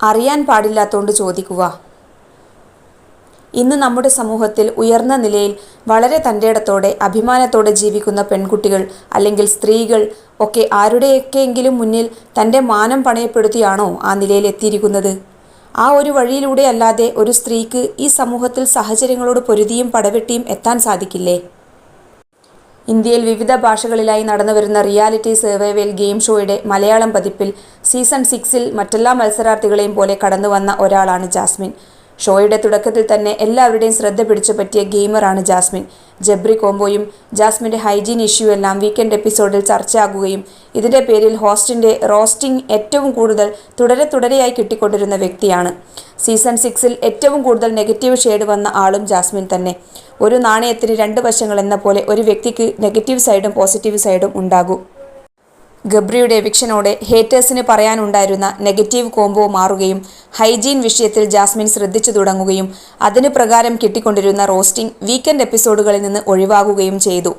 അറിയാൻ പാടില്ലാത്തോണ്ട് ചോദിക്കുക. ഇന്ന് നമ്മുടെ സമൂഹത്തിൽ ഉയർന്ന നിലയിൽ വളരെ തന്റെയിടത്തോടെ അഭിമാനത്തോടെ ജീവിക്കുന്ന പെൺകുട്ടികൾ അല്ലെങ്കിൽ സ്ത്രീകൾ ഒക്കെ ആരുടെയൊക്കെയെങ്കിലും മുന്നിൽ തന്റെ മാനം പണയപ്പെടുത്തിയാണോ ആ നിലയിൽ എത്തിയിരിക്കുന്നത്? ആ ഒരു വഴിയിലൂടെ അല്ലാതെ ഒരു സ്ത്രീക്ക് ഈ സമൂഹത്തിൽ സാഹചര്യങ്ങളോട് പൊരുതിയും പടവെട്ടിയും എത്താൻ സാധിക്കില്ലേ? ഇന്ത്യയിൽ വിവിധ ഭാഷകളിലായി നടന്നുവരുന്ന റിയാലിറ്റി സർവൈവൽ ഗെയിം ഷോയുടെ മലയാളം പതിപ്പിൽ സീസൺ സിക്സിൽ മറ്റെല്ലാ മത്സരാർത്ഥികളെയും പോലെ കടന്നുവന്ന ഒരാളാണ് ജാസ്മിൻ. ഷോയുടെ തുടക്കത്തിൽ തന്നെ എല്ലാവരുടെയും ശ്രദ്ധ പിടിച്ചു പറ്റിയ ഗെയിമറാണ് ജാസ്മിൻ. ജബ്രി കോംബോയും ജാസ്മിന്റെ ഹൈജീൻ ഇഷ്യൂ എല്ലാം വീക്കെൻഡ് എപ്പിസോഡിൽ ചർച്ചയാകുകയും ഇതിന്റെ പേരിൽ ഹോസ്റ്റിന്റെ റോസ്റ്റിംഗ് ഏറ്റവും കൂടുതൽ തുടരെ തുടരെയായി കിട്ടിക്കൊണ്ടിരുന്ന വ്യക്തിയാണ്. സീസൺ സിക്സിൽ ഏറ്റവും കൂടുതൽ നെഗറ്റീവ് ഷെയ്ഡ് വന്ന ആളും ജാസ്മിൻ തന്നെ. ഒരു നാണയത്തിന് രണ്ട് വശങ്ങൾ എന്ന പോലെ ഒരു വ്യക്തിക്ക് നെഗറ്റീവ് സൈഡും പോസിറ്റീവ് സൈഡും ഉണ്ടാകും. ഗബ്രിയുടെ എവിക്ഷനോടെ ഹേറ്റേഴ്സിന് പറയാനുണ്ടായിരുന്ന നെഗറ്റീവ് കോംബോ മാറുകയും ഹൈജീൻ വിഷയത്തിൽ ജാസ്മിൻ ശ്രദ്ധിച്ചു തുടങ്ങുകയും അതിന് പ്രകാരം കിട്ടിക്കൊണ്ടിരുന്ന റോസ്റ്റിംഗ് വീക്കെൻഡ് എപ്പിസോഡുകളിൽ നിന്ന് ഒഴിവാകുകയും ചെയ്തു.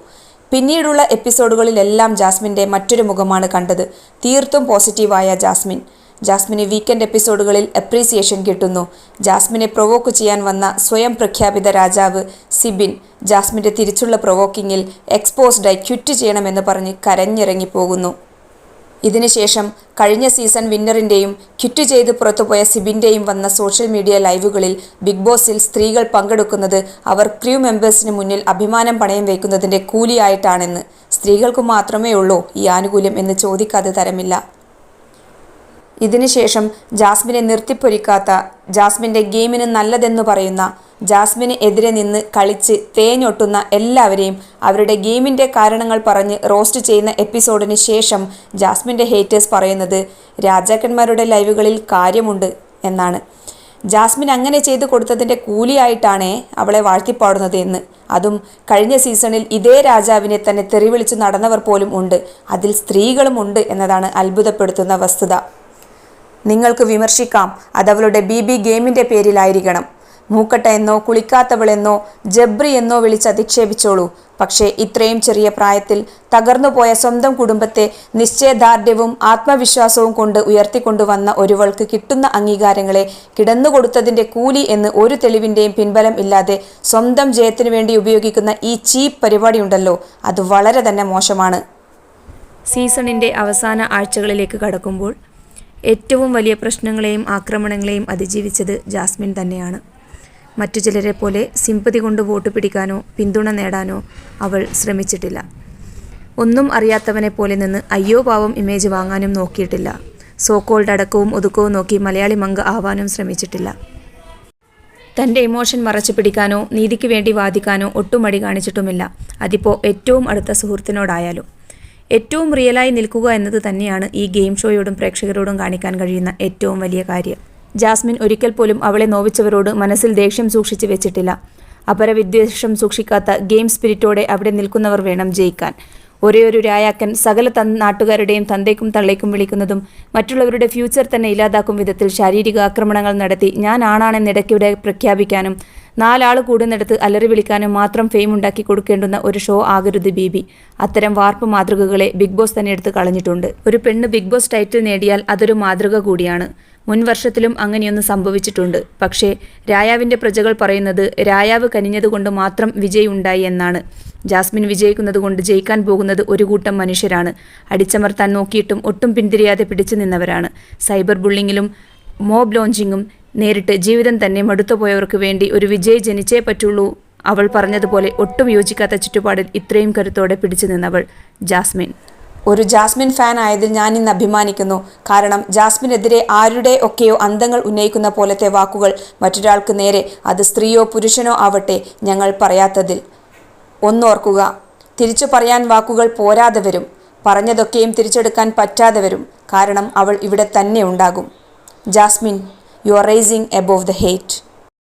പിന്നീടുള്ള എപ്പിസോഡുകളിലെല്ലാം ജാസ്മിന്റെ മറ്റൊരു മുഖമാണ് കണ്ടത്. തീർത്തും പോസിറ്റീവായ ജാസ്മിൻ. ജാസ്മിന് വീക്കെൻഡ് എപ്പിസോഡുകളിൽ അപ്രീസിയേഷൻ കിട്ടുന്നു. ജാസ്മിനെ പ്രൊവോക്ക് ചെയ്യാൻ വന്ന സ്വയം പ്രഖ്യാപിത രാജാവ് സിബിൻ ജാസ്മിന്റെ തിരിച്ചുള്ള പ്രൊവോക്കിങ്ങിൽ എക്സ്പോസ്ഡായി ക്വിറ്റ് ചെയ്യണമെന്ന് പറഞ്ഞ് കരഞ്ഞിറങ്ങിപ്പോകുന്നു. ഇതിനുശേഷം കഴിഞ്ഞ സീസൺ വിന്നറിന്റെയും ക്വിറ്റ് ചെയ്ത് പുറത്തുപോയ സിബിന്റെയും വന്ന സോഷ്യൽ മീഡിയ ലൈവുകളിൽ ബിഗ് ബോസിൽ സ്ത്രീകൾ പങ്കെടുക്കുന്നത് അവർ ക്രൂ മെമ്പേഴ്സിന് മുന്നിൽ അഭിമാനം പണയം വയ്ക്കുന്നതിന്റെ കൂലിയായിട്ടാണെന്ന്. സ്ത്രീകൾക്ക് മാത്രമേ ഉള്ളൂ ഈ ആനുകൂല്യം എന്ന് ചോദിക്കാതെ തരമില്ല. ഇതിനുശേഷം ജാസ്മിനെ നിർത്തിപ്പൊരിക്കാത്ത ജാസ്മിന്റെ ഗെയിമിന് നല്ലതെന്ന് പറയുന്ന ജാസ്മിന് എതിരെ നിന്ന് കളിച്ച് തേഞ്ഞൊട്ടുന്ന എല്ലാവരെയും അവരുടെ ഗെയിമിന്റെ കാരണങ്ങൾ പറഞ്ഞ് റോസ്റ്റ് ചെയ്യുന്ന എപ്പിസോഡിന് ശേഷം ജാസ്മിന്റെ ഹേറ്റേഴ്സ് പറയുന്നത് രാജാക്കന്മാരുടെ ലൈവുകളിൽ കാര്യമുണ്ട് എന്നാണ്. ജാസ്മിൻ അങ്ങനെ ചെയ്തു കൊടുത്തതിന്റെ കൂലിയായിട്ടാണ് അവളെ വാഴ്ത്തിപ്പാടുന്നത് എന്ന്. അതും കഴിഞ്ഞ സീസണിൽ ഇതേ രാജാവിനെ തന്നെ തെറിവിളിച്ച് നടന്നവർ പോലും ഉണ്ട്. അതിൽ സ്ത്രീകളും ഉണ്ട് എന്നതാണ് അത്ഭുതപ്പെടുത്തുന്ന വസ്തുത. നിങ്ങൾക്ക് വിമർശിക്കാം അതവളുടെ ബി ബി ഗെയിമിന്റെ പേരിലായിരിക്കണം. മൂക്കട്ട എന്നോ കുളിക്കാത്തവളെന്നോ ജബ്രി എന്നോ വിളിച്ച് അധിക്ഷേപിച്ചോളൂ. പക്ഷേ ഇത്രയും ചെറിയ പ്രായത്തിൽ തകർന്നുപോയ സ്വന്തം കുടുംബത്തെ നിശ്ചയദാർഢ്യവും ആത്മവിശ്വാസവും കൊണ്ട് ഉയർത്തിക്കൊണ്ടുവന്ന ഒരുവൾക്ക് കിട്ടുന്ന അംഗീകാരങ്ങളെ കിടന്നുകൊടുത്തതിന്റെ കൂലി എന്ന് ഒരു തെളിവിന്റെയും പിൻബലം ഇല്ലാതെ സ്വന്തം ജയത്തിനു വേണ്ടി ഉപയോഗിക്കുന്ന ഈ ചീപ്പ് പരിപാടിയുണ്ടല്ലോ. അത് വളരെ തന്നെ മോശമാണ്. സീസണിന്റെ അവസാന ആഴ്ചകളിലേക്ക് കടക്കുമ്പോൾ ഏറ്റവും വലിയ പ്രശ്നങ്ങളെയും ആക്രമണങ്ങളെയും അതിജീവിച്ചത് ജാസ്മിൻ തന്നെയാണ്. മറ്റു ചിലരെ പോലെ സിമ്പതി കൊണ്ട് വോട്ട് പിടിക്കാനോ പിന്തുണ നേടാനോ അവൾ ശ്രമിച്ചിട്ടില്ല. ഒന്നും അറിയാത്തവനെ പോലെ നിന്ന് അയ്യോ പാവം ഇമേജ് വാങ്ങാനും നോക്കിയിട്ടില്ല. സോക്കോൾഡ് അടക്കവും ഒതുക്കവും നോക്കി മലയാളി മങ്ക് ആവാനും ശ്രമിച്ചിട്ടില്ല. തന്റെ ഇമോഷൻ മറച്ചു പിടിക്കാനോ നീതിക്ക് വേണ്ടി വാദിക്കാനോ ഒട്ടും മടി കാണിച്ചിട്ടുമില്ല. അതിപ്പോൾ ഏറ്റവും അടുത്ത സുഹൃത്തിനോടായാലും. ഏറ്റവും റിയലായി നിൽക്കുക എന്നത് തന്നെയാണ് ഈ ഗെയിം ഷോയോടും പ്രേക്ഷകരോടും കാണിക്കാൻ കഴിയുന്ന ഏറ്റവും വലിയ കാര്യം. ജാസ്മിൻ ഒരിക്കൽ പോലും അവളെ നോവിച്ചവരോട് മനസ്സിൽ ദേഷ്യം സൂക്ഷിച്ചു വെച്ചിട്ടില്ല. അപരവിദ്വേഷം സൂക്ഷിക്കാത്ത ഗെയിം സ്പിരിറ്റോടെ അവിടെ നിൽക്കുന്നവർ വേണം ജയിക്കാൻ. ഒരേയൊരു ഒരു രായാക്കൻ സകല തൻ നാട്ടുകാരുടെയും തന്തയ്ക്കും തള്ളയ്ക്കും വിളിക്കുന്നതും മറ്റുള്ളവരുടെ ഫ്യൂച്ചർ തന്നെ ഇല്ലാതാക്കും വിധത്തിൽ ശാരീരിക ആക്രമണങ്ങൾ നടത്തി ഞാൻ ആണാണെന്നിടയ്ക്കിടെ പ്രഖ്യാപിക്കാനും നാലാൾ കൂടുന്നിടത്ത് അലറി വിളിക്കാനും മാത്രം ഫെയിം ഉണ്ടാക്കി കൊടുക്കേണ്ടുന്ന ഒരു ഷോ ആകരുത് ബി ബി അത്തരം വാർപ്പ് മാതൃകകളെ ബിഗ് ബോസ് തന്നെ എടുത്ത് കളഞ്ഞിട്ടുണ്ട്. ഒരു പെണ്ണ് ബിഗ് ബോസ് ടൈറ്റിൽ നേടിയാൽ അതൊരു മാതൃക കൂടിയാണ്. മുൻ വർഷത്തിലും അങ്ങനെയൊന്ന് സംഭവിച്ചിട്ടുണ്ട്. പക്ഷേ രായാവിന്റെ പ്രജകൾ പറയുന്നത് രായാവ് കനിഞ്ഞതുകൊണ്ട് മാത്രം വിജയ് ഉണ്ടായി എന്നാണ്. ജാസ്മിൻ വിജയിക്കുന്നതുകൊണ്ട് ജയിക്കാൻ പോകുന്നത് ഒരു കൂട്ടം മനുഷ്യരാണ്. അടിച്ചമർത്താൻ നോക്കിയിട്ടും ഒട്ടും പിന്തിരിയാതെ പിടിച്ചു നിന്നവരാണ്. സൈബർ ബുള്ളിങ്ങിലും മോബ് ലോഞ്ചിങ്ങും നേരിട്ട് ജീവിതം തന്നെ മടുത്തുപോയവർക്ക് വേണ്ടി ഒരു വിജയ് ജനിച്ചേ പറ്റുള്ളൂ. അവൾ പറഞ്ഞതുപോലെ ഒട്ടും യോജിക്കാത്ത ചുറ്റുപാടിൽ ഇത്രയും കരുത്തോടെ പിടിച്ചു നിന്നവൾ ജാസ്മിൻ. ഒരു ജാസ്മിൻ ഫാൻ ആയതിൽ ഞാൻ ഇന്ന് അഭിമാനിക്കുന്നു. കാരണം ജാസ്മിനെതിരെ ആരുടെ ഒക്കെയോ അന്തങ്ങൾ ഉന്നയിക്കുന്ന പോലത്തെ വാക്കുകൾ മറ്റൊരാൾക്ക് നേരെ അത് സ്ത്രീയോ പുരുഷനോ ആവട്ടെ ഞങ്ങൾ പറയാത്തതിൽ. ഒന്നോർക്കുക തിരിച്ചു പറയാൻ വാക്കുകൾ പോരാതെ വരും. പറഞ്ഞതൊക്കെയും തിരിച്ചെടുക്കാൻ പറ്റാതെ വരും. കാരണം അവൾ ഇവിടെ തന്നെ ഉണ്ടാകും. Jasmin you are rising above the hate